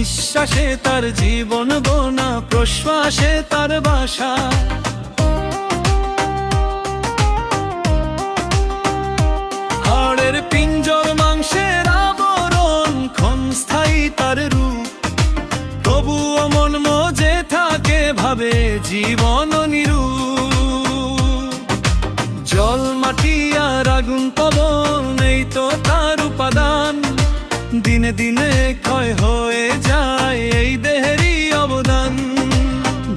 নিঃশ্বাসে তার জীবন বোনা প্রশ্বাসে তার বাসা। হাড়ের পিঞ্জর মাংসের আবরণ ক্ষণস্থায়ী তার রূপ। তবুও মন মজে থাকে ভাবে জীবন নিরূপ। জল মাটি আর আগুন পবন, এই তো তার উপাদান। দিনে দিনে ক্ষয় হয়ে যায় এই দেহেরই অবদান।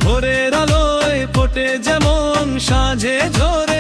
ভোরের আলোয় ফোটে যেমন সাঁঝে ঝরে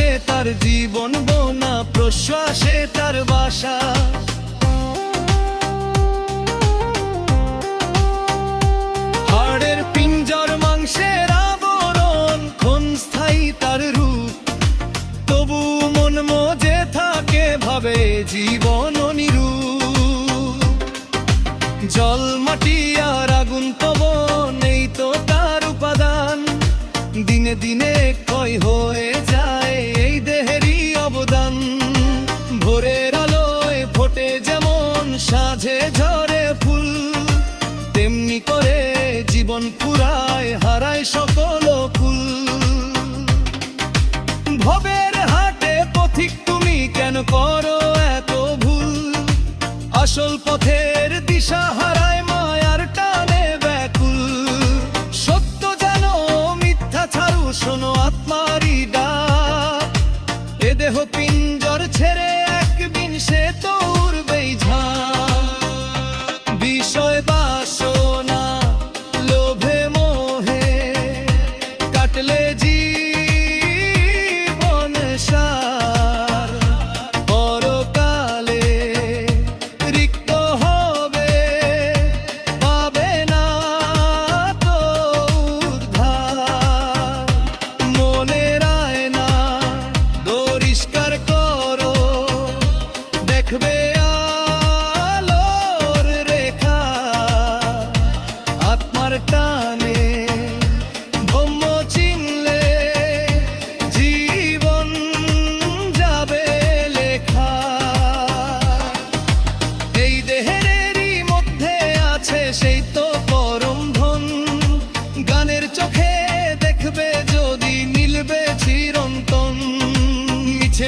নিঃশ্বাসে তার জীবন বোনা প্রশ্বাসে তার বাসা। হাড়ের পিঞ্জর মাংসের আবরণ ক্ষণস্থায়ী তার রূপ। তবু মন মজে থাকে, ভাবে জীবন নিরূপ জল, মাটি আর আগুন তব নেই তো তার উপাদান। দিনে দিনে sol pot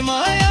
মায়